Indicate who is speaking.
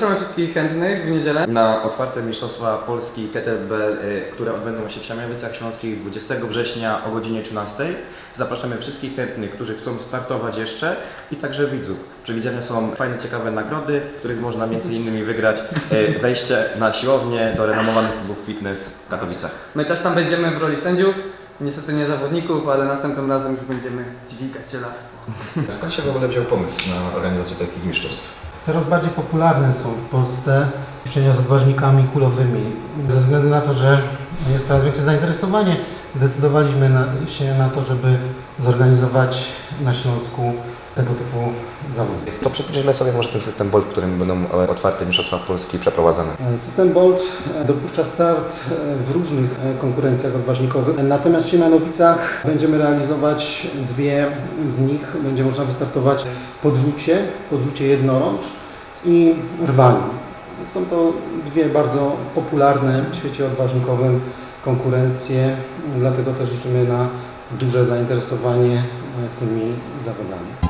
Speaker 1: Zapraszamy wszystkich chętnych w niedzielę.
Speaker 2: Na otwarte Mistrzostwa Polski Kettlebell, y, które odbędą się w Siemianowicach Śląskich 20 września o godzinie 13. Zapraszamy wszystkich chętnych, którzy chcą startować jeszcze i także widzów. Przewidziane są fajne, ciekawe nagrody, w których można między innymi wygrać y, wejście na siłownię do renomowanych klubów fitness w Katowicach.
Speaker 1: My też tam będziemy w roli sędziów. Niestety nie zawodników, ale następnym razem już będziemy dźwigać żelastwo.
Speaker 3: Skąd się w ogóle wziął pomysł na organizację takich mistrzostw?
Speaker 4: Coraz bardziej popularne są w Polsce ćwiczenia z odważnikami kulowymi. Ze względu na to, że jest coraz większe zainteresowanie, zdecydowaliśmy na, się na to, żeby zorganizować na Śląsku tego typu zawody.
Speaker 3: To przybliżymy sobie może ten system BOLT, w którym będą e, otwarte Mistrzostwa Polski przeprowadzane.
Speaker 4: System Bolt e, dopuszcza start e, w różnych e, konkurencjach odważnikowych, natomiast w Siemianowicach będziemy realizować dwie z nich. Będzie można wystartować w podrzucie, podrzucie jednorącz i rwaniu. Są to dwie bardzo popularne w świecie odważnikowym konkurencje, dlatego też liczymy na duże zainteresowanie e, tymi zawodami.